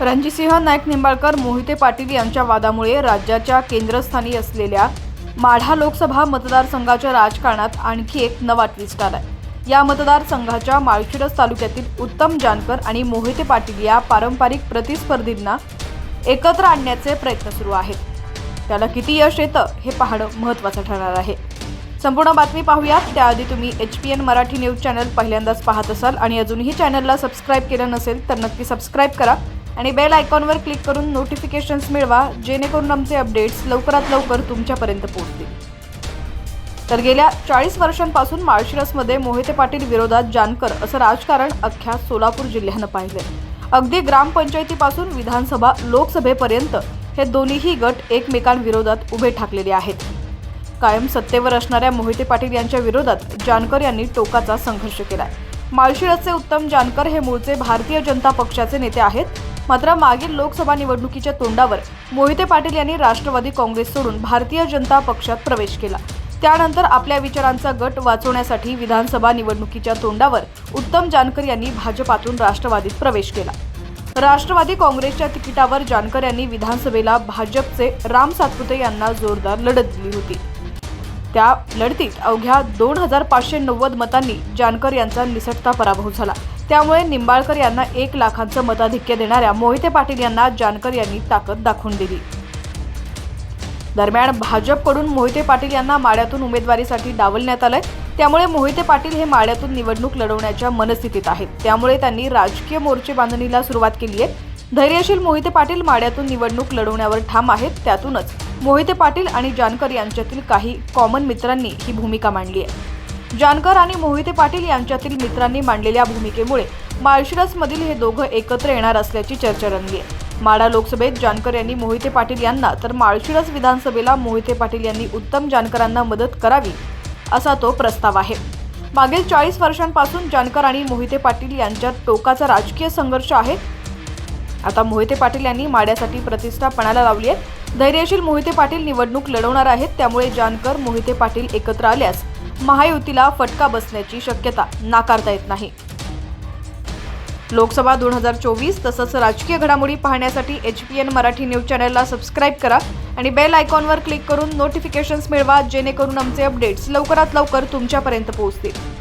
रणजितसिंह नाईक निंबाळकर मोहिते पाटील यांच्या वादामुळे राज्याच्या केंद्रस्थानी असलेल्या माढा लोकसभा मतदारसंघाच्या राजकारणात आणखी एक नवा ट्विस्ट आलाय. या मतदारसंघाच्या माळशिरस तालुक्यातील उत्तम जानकर आणि मोहिते पाटील या पारंपरिक प्रतिस्पर्धींना एकत्र आणण्याचे प्रयत्न सुरू आहेत. त्याला किती यश येतं हे पाहणं महत्त्वाचं ठरणार आहे. संपूर्ण बातमी पाहूयात. त्याआधी तुम्ही H P N Marathi news channel पहिल्यांदाच पाहत असाल आणि अजूनही चॅनलला सबस्क्राईब केलं नसेल तर नक्की सबस्क्राईब करा. आणि बेल आयकॉनवर क्लिक करून नोटिफिकेशन्स मिळवा जेणेकरून आमचे अपडेट्स लवकरात लवकर तुमच्यापर्यंत पोहोचतील. तर गेल्या चाळीस वर्षांपासून माळशिरसमध्ये मोहिते पाटील विरोधात जानकर असं राजकारण अख्ख्या सोलापूर जिल्ह्यानं पाहिलं अगदी ग्रामपंचायतीपासून विधानसभा लोकसभेपर्यंत हे दोन्हीही गट एकमेकांविरोधात उभे ठाकलेले आहेत. कायम सत्तेवर असणाऱ्या मोहिते पाटील यांच्या विरोधात जानकर यांनी टोकाचा संघर्ष केलाय. माळशिरसचे उत्तम जानकर हे मूळचे भारतीय जनता पक्षाचे नेते आहेत. मात्र मागील लोकसभा निवडणुकीच्या तोंडावर मोहिते पाटील यांनी राष्ट्रवादी काँग्रेस सोडून भारतीय जनता पक्षात प्रवेश केला. त्यानंतर आपल्या विचारांचा गट वाचवण्यासाठी विधानसभा निवडणुकीच्या तोंडावर उत्तम जानकर यांनी भाजपातून राष्ट्रवादीत प्रवेश केला. राष्ट्रवादी काँग्रेसच्या तिकिटावर जानकर यांनी विधानसभेला भाजपचे राम सातपुते यांना जोरदार लढत दिली होती. त्या लढतीत अवघ्या दोन हजार पाचशे नव्वद मतांनी जानकर यांचा निसटता पराभव झाला. त्यामुळे निंबाळकर यांना एक लाखांचं मताधिक्य देणाऱ्या मोहिते पाटील यांना जानकर यांनी ताकद दाखवून दिली. दरम्यान भाजपकडून मोहिते पाटील यांना माळ्यातून उमेदवारीसाठी डावलण्यात आलंय. त्यामुळे मोहिते पाटील हे माळ्यातून निवडणूक लढवण्याच्या मनस्थितीत आहेत. त्यामुळे त्यांनी राजकीय मोर्चे बांधणीला सुरुवात केली आहे. धैर्यशील मोहिते पाटील माळ्यातून निवडणूक लढवण्यावर ठाम आहेत. त्यातूनच मोहिते पाटील आणि जानकर यांच्यातील काही कॉमन मित्रांनी ही भूमिका मांडली आहे. जानकर आणि मोहिते पाटील यांच्यातील मित्रांनी मांडलेल्या भूमिकेमुळे माळशिरसमधील हे दोघं एकत्र येणार असल्याची चर्चा रंगली आहे. माडा लोकसभेत जानकर यांनी मोहिते पाटील यांना तर माळशिरस विधानसभेला मोहिते पाटील यांनी उत्तम जानकरांना मदत करावी असा तो प्रस्ताव आहे. मागील चाळीस वर्षांपासून जानकर आणि मोहिते पाटील यांच्यात टोकाचा राजकीय संघर्ष आहे. आता मोहिते पाटील यांनी माड्यासाठी प्रतिष्ठा पणाला लावली आहे. धैर्यशील मोहिते पाटील निवडणूक लढवणार आहेत त्यामुळे जानकर मोहिते पाटील एकत्र आल्यास महायुतीला फटका बसण्याची शक्यता नाकारता येत नाही. लोकसभा दोन हजार चोवीस तसंच राजकीय घडामोडी पाहण्यासाठी H P N Marathi news चॅनलला सबस्क्राईब करा आणि बेल आयकॉनवर क्लिक करून नोटिफिकेशन्स मिळवा जेणेकरून आमचे अपडेट्स लवकरात लवकर तुमच्यापर्यंत पोहोचतील.